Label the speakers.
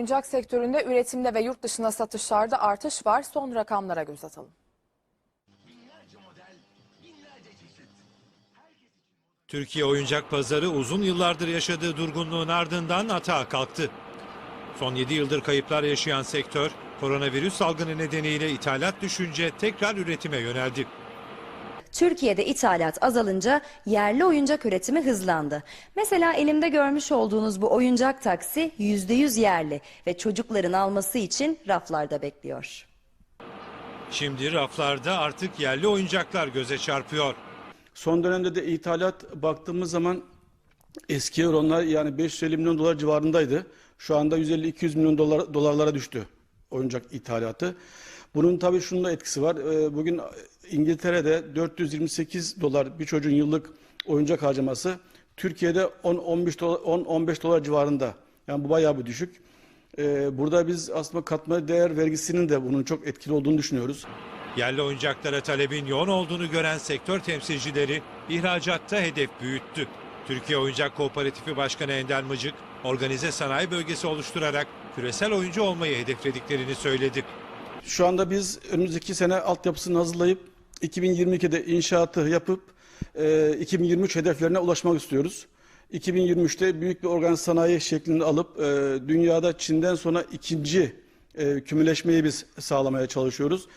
Speaker 1: oyuncak sektöründe üretimde ve yurt dışına satışlarda artış var. Son rakamlara göz atalım.
Speaker 2: Türkiye oyuncak pazarı uzun yıllardır yaşadığı durgunluğun ardından atağa kalktı. Son 7 yıldır kayıplar yaşayan sektör, koronavirüs salgını nedeniyle ithalat düşünce tekrar üretime yöneldi.
Speaker 3: Türkiye'de ithalat azalınca yerli oyuncak üretimi hızlandı. Mesela elimde görmüş olduğunuz bu oyuncak taksi %100 yerli ve çocukların alması için raflarda bekliyor.
Speaker 2: Şimdi raflarda artık yerli oyuncaklar göze çarpıyor.
Speaker 4: Son dönemde de ithalat baktığımız zaman eski oranlar yani 550 milyon dolar civarındaydı. Şu anda 150-200 milyon dolar, dolarlara düştü oyuncak ithalatı. Bunun tabii şunun da etkisi var. Ee, Bugün İngiltere'de 428 dolar bir çocuğun yıllık oyuncak harcaması. Türkiye'de 10-15 dolar, 10-15 dolar civarında. Yani bu bayağı bir düşük. Ee, Burada biz aslında katma değer vergisinin de bunun çok etkili olduğunu düşünüyoruz.
Speaker 2: Yerli oyuncaklara talebin yoğun olduğunu gören sektör temsilcileri ihracatta hedef büyüttü. Türkiye Oyuncak Kooperatifi Başkanı Ender Mıcık, organize sanayi bölgesi oluşturarak küresel oyuncu olmayı hedeflediklerini söyledi.
Speaker 4: Şu anda biz önümüzdeki sene altyapısını hazırlayıp 2022'de inşaatı yapıp e, 2023 hedeflerine ulaşmak istiyoruz. 2023'te büyük bir organize sanayi şeklinde alıp e, dünyada Çin'den sonra ikinci e, kümüleşmeyi biz sağlamaya çalışıyoruz.